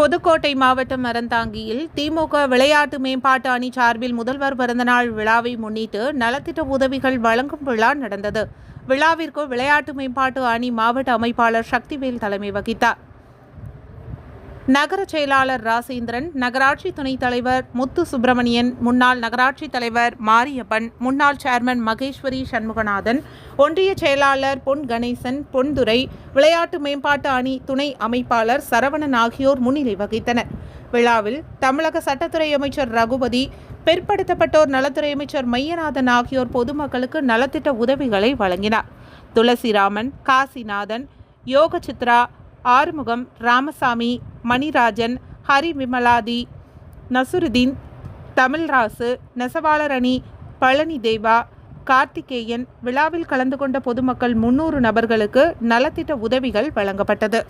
புதுக்கோட்டை மாவட்டம் அறந்தாங்கியில் திமுக விளையாட்டு மேம்பாட்டு அணி சார்பில் முதல்வர் பிறந்தநாள் விழாவை முன்னிட்டு நலத்திட்ட உதவிகள் வழங்கும் விழா நடந்தது. விழாவிற்கு விளையாட்டு மேம்பாட்டு அணி மாவட்ட அமைப்பாளர் சக்திவேல் தலைமை வகித்தார். நகர செயலாளர் ராசேந்திரன் நகராட்சி துணைத் தலைவர் முத்து சுப்பிரமணியன் முன்னாள் நகராட்சி தலைவர் மாரியப்பன் முன்னாள் சேர்மன் மகேஸ்வரி சண்முகநாதன் ஒன்றிய செயலாளர் பொன் கணேசன் பொன்துரை விளையாட்டு மேம்பாட்டு அணி துணை அமைப்பாளர் சரவணன் ஆகியோர் முன்னிலை வகித்தனர். விழாவில் தமிழக சட்டத்துறை அமைச்சர் ரகுபதி பிற்படுத்தப்பட்டோர் நலத்துறை அமைச்சர் மையநாதன் ஆகியோர் பொதுமக்களுக்கு நலத்திட்ட உதவிகளை வழங்கினார். துளசிராமன் காசிநாதன் யோக சித்ரா ஆறுமுகம் ராமசாமி மணிராஜன் ஹரி விமலாதி நசுருதீன் தமிழ்ராசு நெசவாளர் அணி பழனி தேவா கார்த்திகேயன் விழாவில் கலந்து கொண்ட பொதுமக்கள் முன்னூறு நபர்களுக்கு நலத்திட்ட உதவிகள் வழங்கப்பட்டது.